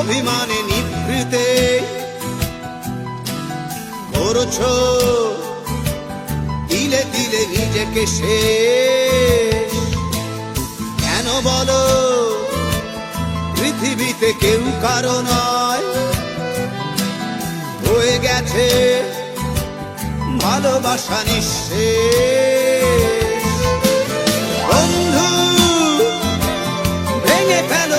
অভিমানে নিভৃতে করছ দিলে দিলে নিজেকে শেষ। কেন বলো, পৃথিবীতে কেউ কারও নয়। হয়ে গেছে ভালোবাসা নিঃশেষ। বন্ধু, ভেঙে ফেলো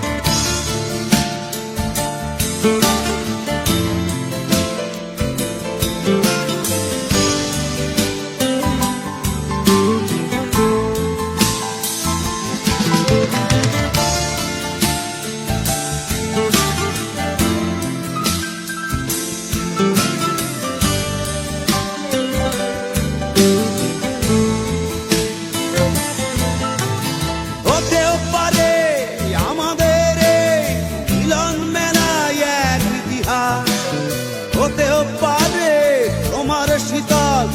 শীতল,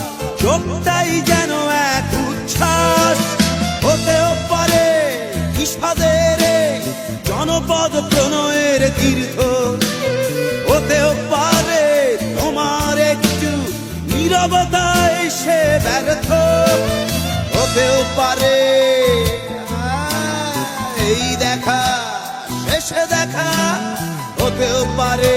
চোখটাই যেন এক উচ্ছ্বাস। হতেও পারে এই জনপদ প্রণয়ের তীর্থ। হতেও পারে তোমার একটু নীরবতায় সে ব্যর্থ। হতেও পারে এই দেখা, শেষে দেখা। হতেও পারে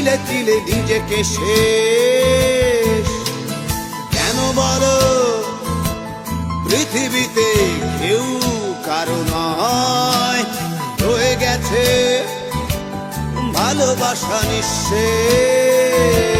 তিলে তিলে নিজেকে শেষ। কেন বলো? পৃথিবীতে কেউ কারও নয়। হয়ে গেছে ভালোবাসা নিঃশেষ।